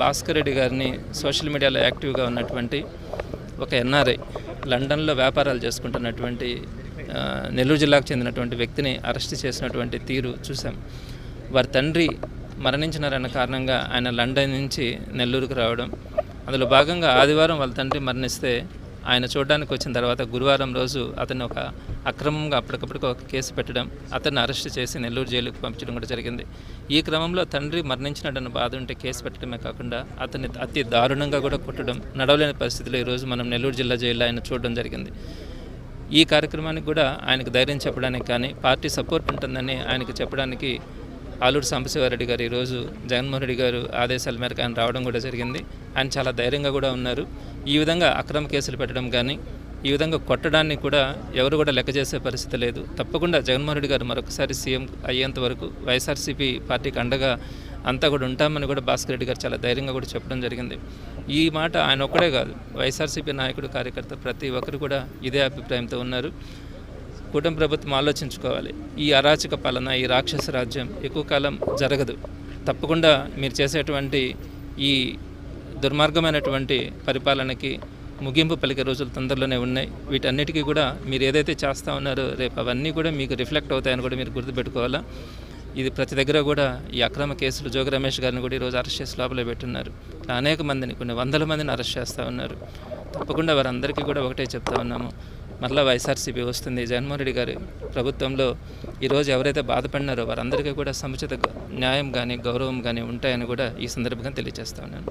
భాస్కర్ రెడ్డి గారిని సోషల్ మీడియాలో యాక్టివ్గా ఉన్నటువంటి ఒక ఎన్ఆర్ఐ లండన్లో వ్యాపారాలు చేసుకుంటున్నటువంటి నెల్లూరు జిల్లాకు చెందినటువంటి వ్యక్తిని అరెస్ట్ చేసినటువంటి తీరు చూసాం వారి తండ్రి మరణించినారన్న కారణంగా ఆయన లండన్ నుంచి నెల్లూరుకు రావడం. అందులో భాగంగా ఆదివారం వాళ్ళ తండ్రి మరణిస్తే ఆయన చూడడానికి వచ్చిన తర్వాత గురువారం రోజు అతను ఒక అక్రమంగా అప్పటికప్పుడు ఒక కేసు పెట్టడం అతన్ని అరెస్ట్ చేసి నెల్లూరు జైలుకు పంపించడం కూడా జరిగింది. ఈ క్రమంలో తండ్రి మరణించినట్టు బాధ ఉంటే కేసు పెట్టడమే కాకుండా అతన్ని అతి దారుణంగా కూడా కొట్టడం నడవలేని పరిస్థితిలో ఈరోజు మనం నెల్లూరు జిల్లా జైల్లో ఆయన చూడడం జరిగింది. ఈ కార్యక్రమానికి కూడా ఆయనకు ధైర్యం చెప్పడానికి కానీ పార్టీ సపోర్ట్ ఉంటుందని ఆయనకు చెప్పడానికి ఆలూరు సాంబశివారెడ్డి గారు ఈరోజు జగన్మోహన్ రెడ్డి గారు ఆదేశాల మేరకు ఆయన రావడం కూడా జరిగింది. ఆయన చాలా ధైర్యంగా కూడా ఉన్నారు. ఈ విధంగా అక్రమ కేసులు పెట్టడం కానీ ఈ విధంగా కొట్టడాన్ని కూడా ఎవరు కూడా లెక్క చేసే పరిస్థితి లేదు. తప్పకుండా జగన్మోహన్ రెడ్డి గారు మరొకసారి సీఎం అయ్యేంత వరకు వైఎస్ఆర్సీపీ పార్టీకి అండగా అంతా కూడా ఉంటామని కూడా భాస్కర్ రెడ్డి గారు చాలా ధైర్యంగా కూడా చెప్పడం జరిగింది. ఈ మాట ఆయన ఒక్కడే కాదు వైఎస్ఆర్సీపీ నాయకుడు కార్యకర్త ప్రతి ఒక్కరు కూడా ఇదే అభిప్రాయంతో ఉన్నారు. కూటమి ప్రభుత్వం ఆలోచించుకోవాలి. ఈ అరాచక పాలన ఈ రాక్షస రాజ్యం ఎక్కువ కాలం జరగదు. తప్పకుండా మీరు చేసేటువంటి ఈ దుర్మార్గమైనటువంటి పరిపాలనకి ముగింపు పలికే రోజులు తొందరలోనే ఉన్నాయి. వీటన్నిటికీ కూడా మీరు ఏదైతే చేస్తూ ఉన్నారో రేపు అవన్నీ కూడా మీకు రిఫ్లెక్ట్ అవుతాయని కూడా మీరు గుర్తుపెట్టుకోవాలా? ఇది ప్రతి దగ్గర కూడా ఈ అక్రమ కేసులు జోగి రమేష్ గారిని కూడా ఈరోజు అరెస్ట్ చేసి లోపల పెట్టున్నారు. అనేక మందిని కొన్ని వందల మందిని అరెస్ట్ చేస్తూ ఉన్నారు. తప్పకుండా వారందరికీ కూడా ఒకటే చెప్తా ఉన్నాము. మరలా వైఎస్ఆర్సీపీ వస్తుంది. జగన్మోహన్ రెడ్డి గారి ప్రభుత్వంలో ఈరోజు ఎవరైతే బాధపడినారో వారందరికీ కూడా సముచిత న్యాయం కానీ గౌరవం కానీ ఉంటాయని కూడా ఈ సందర్భంగా తెలియజేస్తా ఉన్నాను.